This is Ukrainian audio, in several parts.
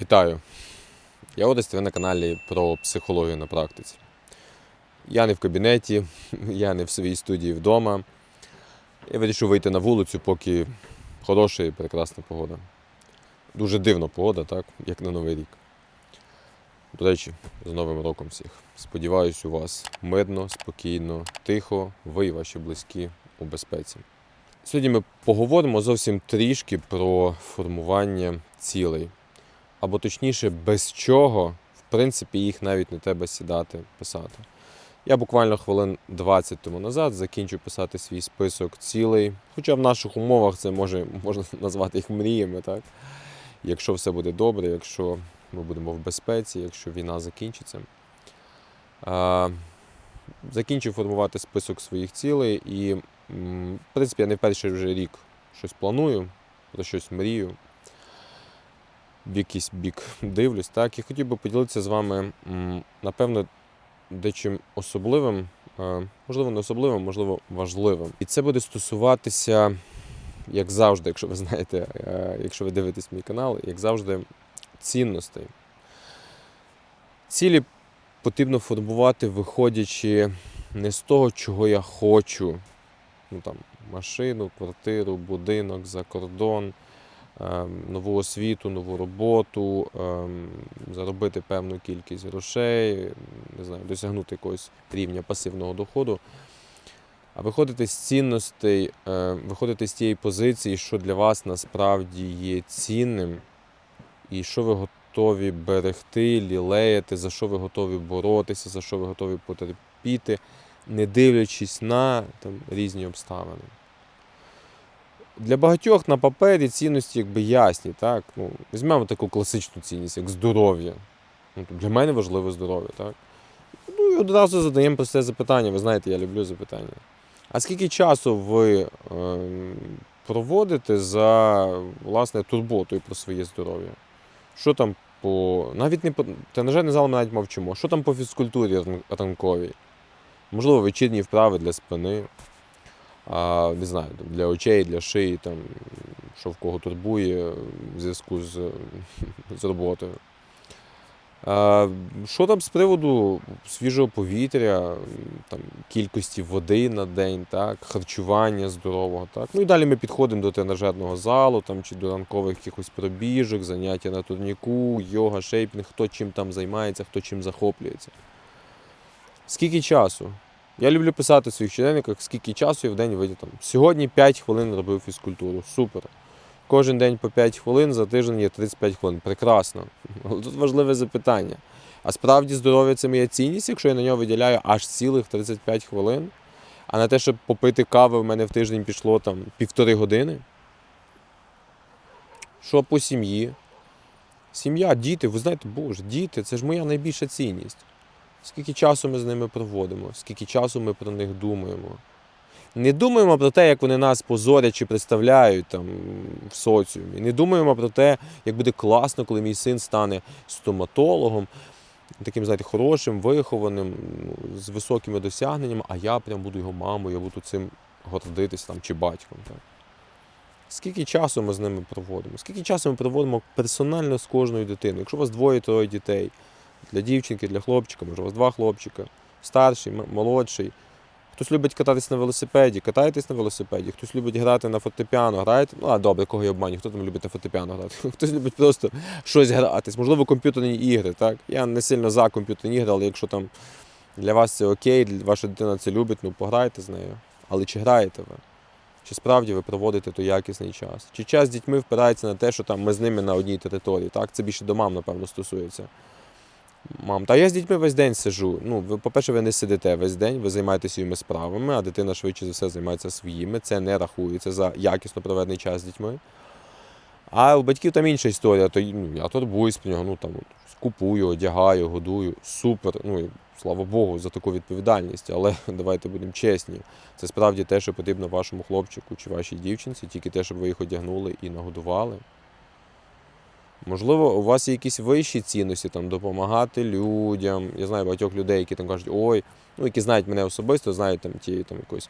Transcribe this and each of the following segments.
Вітаю! Я Одест, ви на каналі про психологію на практиці. Я не в кабінеті, я не в своїй студії вдома. Я вирішив вийти на вулицю, поки хороша і прекрасна погода. Дуже дивна погода, так, як на Новий рік. До речі, з Новим роком всіх. Сподіваюсь, у вас мирно, спокійно, тихо, ви і ваші близькі у безпеці. Сьогодні ми поговоримо зовсім трішки про формування цілей або точніше, без чого, в принципі, їх навіть не треба сідати писати. Я буквально хвилин 20 тому назад закінчу писати свій список цілей. Хоча в наших умовах це може, можна назвати їх мріями, так? Якщо все буде добре, якщо ми будемо в безпеці, якщо війна закінчиться. А, закінчив формувати список своїх цілей і, в принципі, я не перший вже рік щось планую, про щось мрію в якийсь бік дивлюсь, так, і хотів би поділитися з вами, напевно, дечим особливим, е, можливо, не особливим, можливо, важливим. І це буде стосуватися, як завжди, якщо ви знаєте, е, якщо ви дивитесь мій канал, як завжди, цінностей. Цілі потрібно формувати, виходячи не з того, чого я хочу. Ну там машину, квартиру, будинок, за кордон нову освіту, нову роботу, ем, заробити певну кількість грошей, не знаю, досягнути якогось рівня пасивного доходу. А виходити з цінностей, е, виходити з тієї позиції, що для вас насправді є цінним, і що ви готові берегти, лілеяти, за що ви готові боротися, за що ви готові потерпіти, не дивлячись на там, різні обставини. Для багатьох на папері цінності якби ясні. Так? Ну, візьмемо таку класичну цінність, як здоров'я. Ну, для мене важливе здоров'я. Так? Ну і одразу задаємо просте запитання. Ви знаєте, я люблю запитання. А скільки часу ви е, проводите за власне турботою про своє здоров'я? Що там по. Навіть не по тренажерний зал ми навіть мовчимо. Що там по фізкультурі ранковій? Можливо, вечірні вправи для спини а, не знаю, для очей, для шиї, там, що в кого турбує в зв'язку з, з роботою. А, що там з приводу свіжого повітря, там, кількості води на день, так, харчування здорового. Так? Ну і далі ми підходимо до тренажерного залу там, чи до ранкових якихось пробіжок, заняття на турніку, йога, шейпінг, хто чим там займається, хто чим захоплюється. Скільки часу? Я люблю писати в своїх щоденниках, скільки часу я в день видів. Там. Сьогодні 5 хвилин робив фізкультуру. Супер. Кожен день по 5 хвилин, за тиждень є 35 хвилин. Прекрасно. Але тут важливе запитання. А справді здоров'я це моя цінність, якщо я на нього виділяю аж цілих 35 хвилин, а на те, щоб попити кави, в мене в тиждень пішло там півтори години. Що по сім'ї? Сім'я, діти, ви знаєте, боже, діти це ж моя найбільша цінність. Скільки часу ми з ними проводимо, скільки часу ми про них думаємо. Не думаємо про те, як вони нас позорять чи представляють там в соціумі. Не думаємо про те, як буде класно, коли мій син стане стоматологом, таким, знаєте, хорошим, вихованим, ну, з високими досягненнями, а я прям буду його мамою, я буду цим гордитися там, чи батьком. Так. Скільки часу ми з ними проводимо? Скільки часу ми проводимо персонально з кожною дитиною? Якщо у вас двоє-троє дітей, для дівчинки, для хлопчика, може у вас два хлопчика, старший, молодший. Хтось любить кататись на велосипеді, катайтесь на велосипеді, хтось любить грати на фортепіано, граєте. Ну, а добре, кого я обманю, хто там любить на фортепіано грати? Хтось любить просто щось гратись, можливо, комп'ютерні ігри. так? Я не сильно за комп'ютерні ігри, але якщо там для вас це окей, ваша дитина це любить, ну пограйте з нею. Але чи граєте ви? Чи справді ви проводите той якісний час? Чи час з дітьми впирається на те, що там ми з ними на одній території? Так, це більше до мам, напевно, стосується. Мам, та я з дітьми весь день сижу. Ну, ви, по-перше, ви не сидите весь день, ви займаєтеся своїми справами, а дитина швидше за все займається своїми. Це не рахується за якісно проведений час з дітьми. А у батьків там інша історія, то ну, я турбуюсь про нього, ну там купую, одягаю, годую. Супер. Ну і слава Богу, за таку відповідальність. Але давайте будемо чесні. Це справді те, що потрібно вашому хлопчику чи вашій дівчинці, тільки те, щоб ви їх одягнули і нагодували. Можливо, у вас є якісь вищі цінності, там, допомагати людям. Я знаю багатьох людей, які там кажуть, ой, ну, які знають мене особисто, знають там ті там якось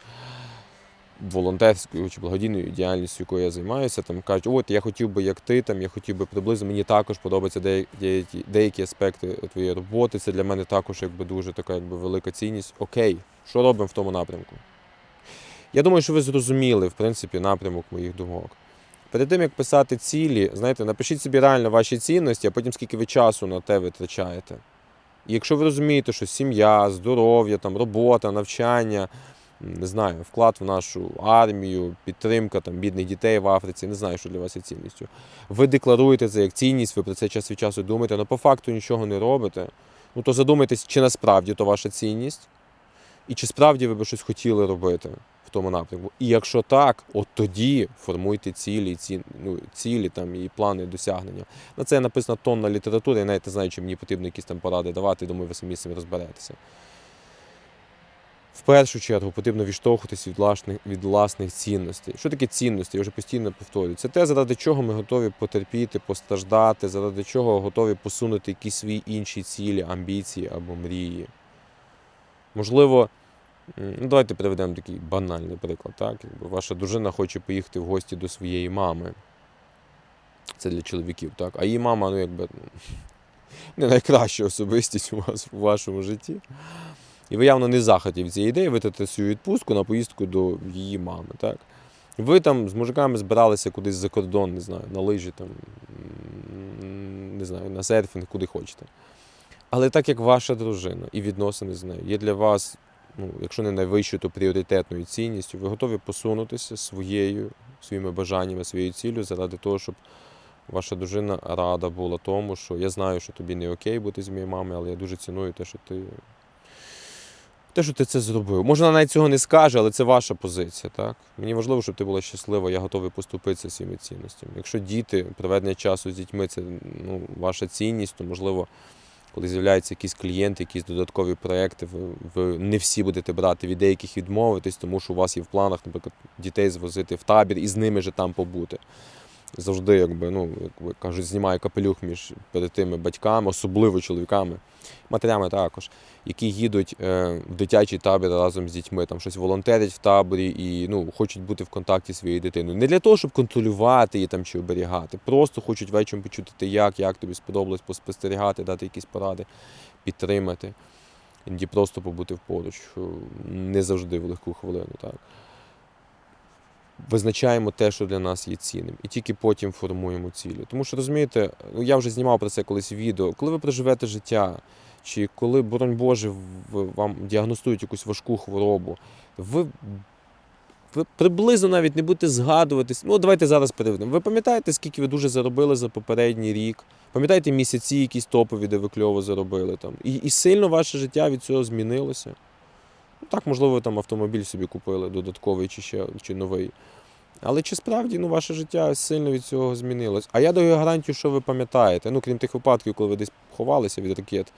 волонтерською чи благодійною діяльністю, якою я займаюся, там кажуть, от я хотів би як ти, там я хотів би приблизно, мені також подобаються деякі, деякі аспекти твоєї роботи. Це для мене також якби дуже така якби велика цінність. Окей, що робимо в тому напрямку? Я думаю, що ви зрозуміли, в принципі, напрямок моїх думок. Перед тим, як писати цілі, знаєте, напишіть собі реально ваші цінності, а потім скільки ви часу на те витрачаєте. І якщо ви розумієте, що сім'я, здоров'я, там, робота, навчання, не знаю, вклад в нашу армію, підтримка там, бідних дітей в Африці, не знаю, що для вас є цінністю. Ви декларуєте це як цінність, ви про це час від часу думаєте, але по факту нічого не робите, ну то задумайтесь, чи насправді то ваша цінність, і чи справді ви би щось хотіли робити в тому напрямку. І якщо так, от тоді формуйте цілі, ці, ну, цілі там, і плани досягнення. На це написана тонна літератури, я навіть не знаю, чи мені потрібно якісь там поради давати, думаю, ви самі цим розберетеся. В першу чергу потрібно відштовхуватись від власних, від власних цінностей. Що таке цінності? Я вже постійно повторюю. Це те, заради чого ми готові потерпіти, постраждати, заради чого готові посунути якісь свої інші цілі, амбіції або мрії. Можливо, ну давайте приведемо такий банальний приклад. Так? Ваша дружина хоче поїхати в гості до своєї мами. Це для чоловіків, так? А її мама, ну якби не найкраща особистість у вас у вашому житті. І ви явно не захоті від цієї ідеї витратити свою відпустку на поїздку до її мами. Так? Ви там з мужиками збиралися кудись за кордон, не знаю, на лижі, там, не знаю, на серфінг, куди хочете. Але так як ваша дружина і відносини з нею є для вас, ну, якщо не найвищою, то пріоритетною цінністю, ви готові посунутися своєю, своїми бажаннями, своєю ціллю заради того, щоб ваша дружина рада була тому, що я знаю, що тобі не окей бути з моєю мамою, але я дуже ціную те, що ти. Те, що ти це зробив. Може, вона навіть цього не скаже, але це ваша позиція. Так? Мені важливо, щоб ти була щаслива, я готовий поступитися своїми цінностями. Якщо діти, проведення часу з дітьми це ну, ваша цінність, то можливо, коли з'являються якісь клієнти, якісь додаткові проекти, ви, не всі будете брати від деяких відмовитись, тому що у вас є в планах, наприклад, дітей звозити в табір і з ними же там побути. Завжди, якби, ну, як ви кажуть, знімає капелюх між перед тими батьками, особливо чоловіками, матерями також, які їдуть е, в дитячий табір разом з дітьми, там щось волонтерять в таборі і ну, хочуть бути в контакті зі своєю дитиною. Не для того, щоб контролювати її там чи оберігати, просто хочуть вечором почути ти як, як тобі сподобалось, поспостерігати, дати якісь поради, підтримати. Іноді просто побути поруч, не завжди в легку хвилину. Так. Визначаємо те, що для нас є цінним, і тільки потім формуємо цілі. Тому що розумієте, ну я вже знімав про це колись відео. Коли ви проживете життя, чи коли, боронь Боже, вам діагностують якусь важку хворобу, ви, ви приблизно навіть не будете згадуватись. Ну, давайте зараз переведемо. Ви пам'ятаєте, скільки ви дуже заробили за попередній рік? Пам'ятаєте місяці, якісь топові, де ви кльово заробили там? І, і сильно ваше життя від цього змінилося. Так, можливо, ви там автомобіль собі купили додатковий чи ще чи новий. Але чи справді ну, ваше життя сильно від цього змінилось? А я даю гарантію, що ви пам'ятаєте. Ну, крім тих випадків, коли ви десь ховалися від ракет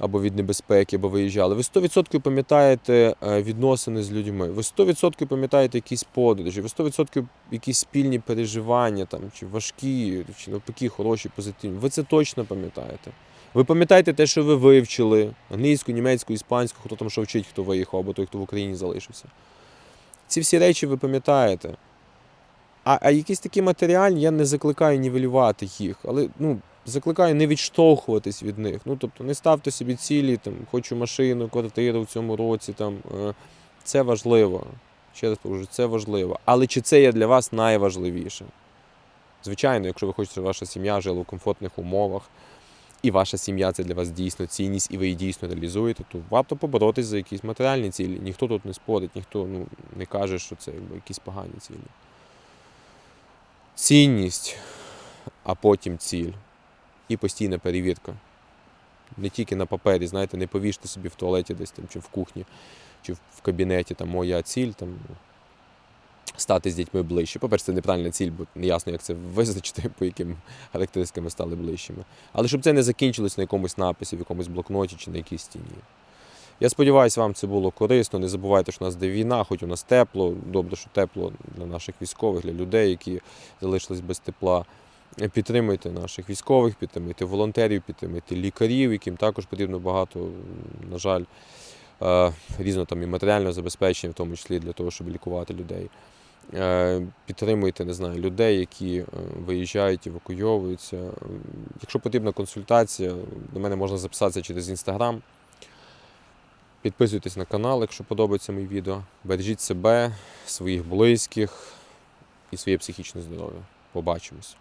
або від небезпеки, або виїжджали. Ви 100% пам'ятаєте е, відносини з людьми. Ви 100% пам'ятаєте якісь подорожі, ви 100% якісь спільні переживання, там, чи важкі, чи навпаки, хороші, позитивні. Ви це точно пам'ятаєте. Ви пам'ятаєте те, що ви вивчили англійську, німецьку, іспанську, хто там що вчить, хто виїхав, або той, хто в Україні залишився. Ці всі речі ви пам'ятаєте. А, а якісь такі матеріальні, я не закликаю нівелювати їх, але ну, закликаю не відштовхуватись від них. Ну, тобто не ставте собі цілі, там, хочу машину, квартиру в цьому році. Там, е, це важливо. Ще раз покажу, це важливо. Але чи це є для вас найважливіше? Звичайно, якщо ви хочете, щоб ваша сім'я жила у комфортних умовах, і ваша сім'я це для вас дійсно цінність, і ви її дійсно реалізуєте, то варто поборотись за якісь матеріальні цілі. Ніхто тут не спорить, ніхто ну, не каже, що це якби, якісь погані цілі. Цінність, а потім ціль. І постійна перевірка. Не тільки на папері, знаєте, не повіжте собі в туалеті десь там, чи в кухні, чи в кабінеті там моя ціль, там, стати з дітьми ближче. По-перше, це неправильна ціль, бо неясно, як це визначити, по яким характеристиками стали ближчими. Але щоб це не закінчилось на якомусь написі, в якомусь блокноті чи на якійсь стіні. Я сподіваюся, вам це було корисно. Не забувайте, що у нас де війна, хоч у нас тепло. Добре, що тепло для наших військових, для людей, які залишились без тепла. Підтримуйте наших військових, підтримуйте волонтерів, підтримуйте лікарів, яким також потрібно багато, на жаль, е, різно там і матеріальне забезпечення, в тому числі для того, щоб лікувати людей. Е, Підтримуйте, не знаю, людей, які е, виїжджають, евакуйовуються. Якщо потрібна консультація, до мене можна записатися через інстаграм. Підписуйтесь на канал, якщо подобається мої відео. Бережіть себе, своїх близьких і своє психічне здоров'я. Побачимось.